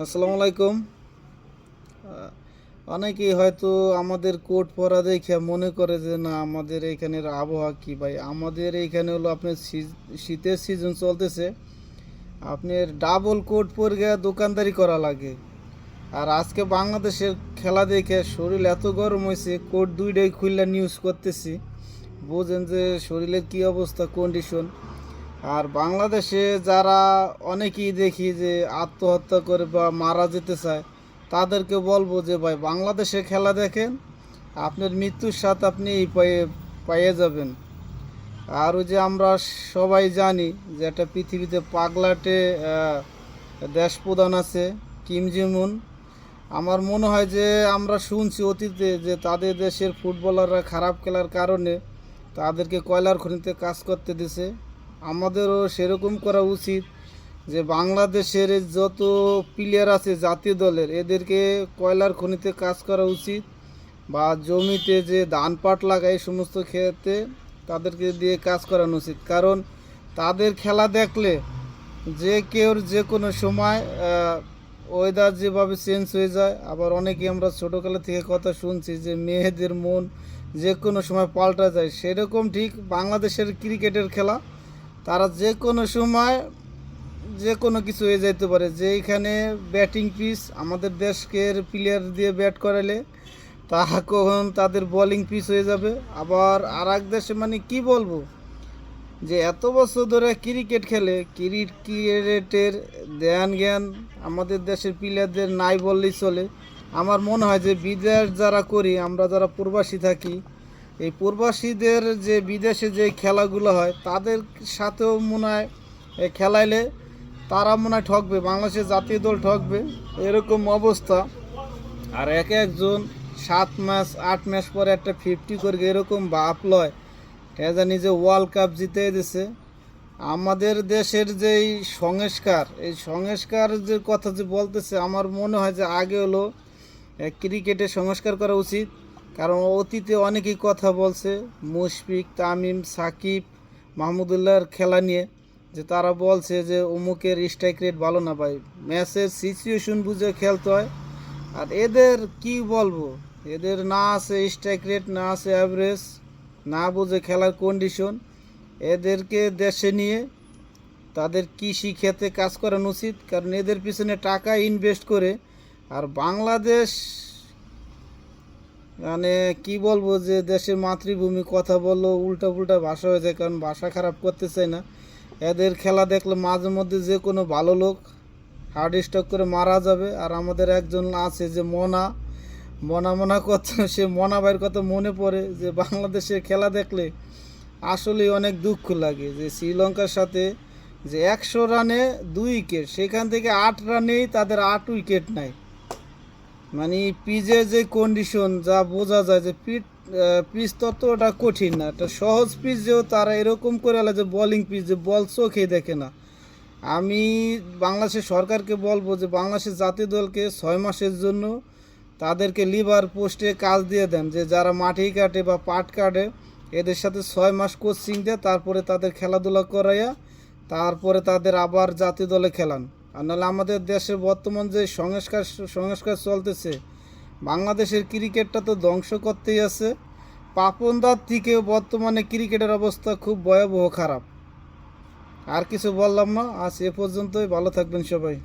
আসসালামু আলাইকুম। অনেকেই হয়তো আমাদের কোট পরা দেখে মনে করে যে না, আমাদের এখানের আবহাওয়া কি ভাই? আমাদের এইখানে হলো আপনার শীত- শীতের সিজন চলতেছে। আপনার ডাবল কোট পরে দোকানদারি করা লাগে। আর আজকে বাংলাদেশের খেলা দেখে শরীর এত গরম হয়েছে কোট দুইটাই খুললে নিউজ করতেছি। বোঝেন যে শরীরের কি অবস্থা কন্ডিশন আর বাংলাদেশে যারা অনেকেই দেখি যে আত্মহত্যা করে বা মারা যেতে চায়, তাদেরকে বলব যে, ভাই, বাংলাদেশে খেলা দেখেন, আপনার মৃত্যুর সাথে আপনি এই পায়ে পাইয়ে যাবেন। আর ওই যে আমরা সবাই জানি যে একটা পৃথিবীতে পাগলাটে দেশ প্রধান আছে কিম জেমুন আমার মনে হয় যে আমরা শুনছি অতীতে যে তাদের দেশের ফুটবলাররা খারাপ খেলার কারণে তাদেরকে কয়লার খনিতে কাজ করতে দিছে। আমাদেরও সেরকম করা উচিত যে বাংলাদেশের যত প্লেয়ার আছে জাতীয় দলের, এদেরকে কয়লার খনিতে কাজ করা উচিত বা জমিতে যে ধান পাট লাগায় সমস্ত ক্ষেত্রে তাদেরকে দিয়ে কাজ করানো উচিত। কারণ তাদের খেলা দেখলে যে কেউ যে কোনো সময় ওয়েদার যেভাবে চেঞ্জ হয়ে যায়, আবার অনেকে আমরা ছোটোকালে থেকে কথা শুনছি যে মেয়েদের মন যে কোনো সময় পাল্টা যায়, সেরকম ঠিক বাংলাদেশের ক্রিকেটের খেলা তারা যে কোনো সময় যে কোনো কিছু হয়ে যেতে পারে। যে এখানে ব্যাটিং পিচ আমাদের দেশকের প্লেয়ার দিয়ে ব্যাট করালে তা কখন তাদের বোলিং পিচ হয়ে যাবে। আবার আর এক দেশে মানে কি বলব? যে এত বছর ধরে ক্রিকেট খেলে ক্রিকেটের ধ্যান জ্ঞান আমাদের দেশের প্লেয়ারদের নাই বললেই চলে। আমার মনে হয় যে বিদেশ যারা করি, আমরা যারা প্রবাসী থাকি এই প্রবাসীদের যে বিদেশে যে খেলাগুলো হয়, তাদের সাথেও মনে হয় খেলাইলে তারা মনে হয় ঠকবে, বাংলাদেশের জাতীয় দল ঠকবে, এরকম অবস্থা। আর এক একজন সাত ম্যাচ, আট ম্যাচ পরে একটা ফিফটি করে এরকম বাপ লয় এ জানি যে ওয়ার্ল্ড কাপ জিতে দিছে। আমাদের দেশের যে এই সংস্কার এই সংস্কার যে কথা যে বলতেছে, আমার মনে হয় যে আগে হলো ক্রিকেটে সংস্কার করা উচিত। কারণ অতীতে অনেকেই কথা বলছে, মুশফিক, তামিম, সাকিব, মাহমুদুল্লাহর খেলা নিয়ে, যে তারা বলছে যে অমুকের স্ট্রাইক রেট ভালো না ভাই। ম্যাচের সিচুয়েশন বুঝে খেলতে হয়। আর এদের কি বলব? এদের না আছে স্ট্রাইক রেট না আছে অ্যাভারেজ না বুঝে খেলার কন্ডিশন এদেরকে দেশে নিয়ে তাদের কৃষি ক্ষেত্রে কাজ করানো উচিত। কারণ এদের পিছনে টাকা ইনভেস্ট করে, আর বাংলাদেশ মানে কি বলব যে দেশের মাতৃভূমি কথা বলল উল্টা পুল্টা ভাষা হয়ে যায়, কারণ ভাষা খারাপ করতে চাই না। এদের খেলা দেখলে মাঝে মধ্যে যে কোনো ভালো লোক হার্ট স্ট্রোক করে মারা যাবে। আর আমাদের একজন আছে যে মনা মনা মনা কথা, সে মনা ভাইয়ের কথা মনে পড়ে যে বাংলাদেশের খেলা দেখলে আসলেই অনেক দুঃখ লাগে যে শ্রীলঙ্কার সাথে যে একশো রানে দুই উইকেট সেখান থেকে আট রানেই তাদের আট উইকেট নাই। মানে পিচের যে কন্ডিশন যা বোঝা যায় যে পিট পিচ ততটা কঠিন না। একটা সহজ পিচ যেও তারা এরকম করে যে বলিং পিচ যে বল চোখে দেখে না। আমি বাংলাদেশের সরকারকে বলব যে বাংলাদেশের জাতীয় দলকে ছয় মাসের জন্য তাদেরকে লিভার পোস্টে কাজ দিয়ে দেন, যে যারা মাটি কাটে বা পাট কাটে, এদের সাথে ছয় মাস কোচিং দেয়, তারপরে তাদের খেলাধুলা করাইয়া, তারপরে তাদের আবার জাতীয় দলে খেলান। আর নাহলে আমাদের দেশে বর্তমান যে সংস্কার সংস্কার চলতেছে, বাংলাদেশের ক্রিকেটটা তো ধ্বংস করতেই আছে। পাপনদার থেকে বর্তমানে ক্রিকেটের অবস্থা খুব ভয়াবহ খারাপ। আর কিছু বললাম না, আজ এ পর্যন্তই, ভালো থাকবেন সবাই।